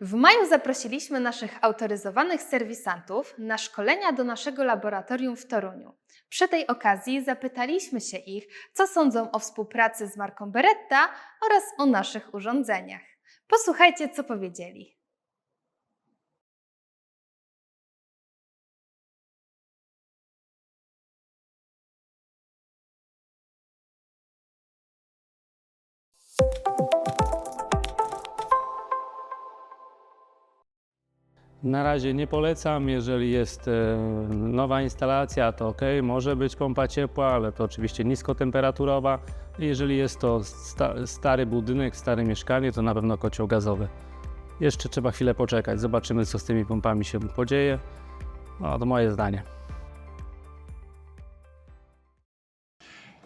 W maju zaprosiliśmy naszych autoryzowanych serwisantów na szkolenia do naszego laboratorium w Toruniu. Przy tej okazji zapytaliśmy się ich, co sądzą o współpracy z marką Beretta oraz o naszych urządzeniach. Posłuchajcie, co powiedzieli. Na razie nie polecam, jeżeli jest e, nowa instalacja, to ok, może być pompa ciepła, ale to oczywiście niskotemperaturowa. Jeżeli jest to sta stary budynek, stare mieszkanie, to na pewno kocioł gazowy. Jeszcze trzeba chwilę poczekać, zobaczymy co z tymi pompami się podzieje. No, to moje zdanie.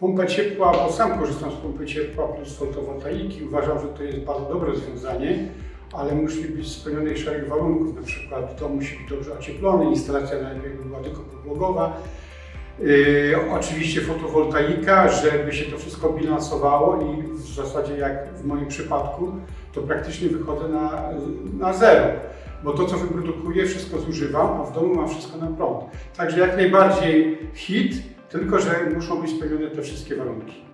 Pompa ciepła, bo sam korzystam z pompy ciepła plus fotowoltaiki. Uważam, że to jest bardzo dobre rozwiązanie, ale musi być spełniony szereg warunków. Na przykład dom musi być dobrze ocieplony, instalacja najlepiej by była tylko podłogowa. Yy, oczywiście fotowoltaika, żeby się to wszystko bilansowało i w zasadzie jak w moim przypadku, to praktycznie wychodzę na, na zero. Bo to, co wyprodukuję, wszystko zużywam, a w domu mam wszystko na prąd. Także jak najbardziej hit, tylko że muszą być spełnione te wszystkie warunki.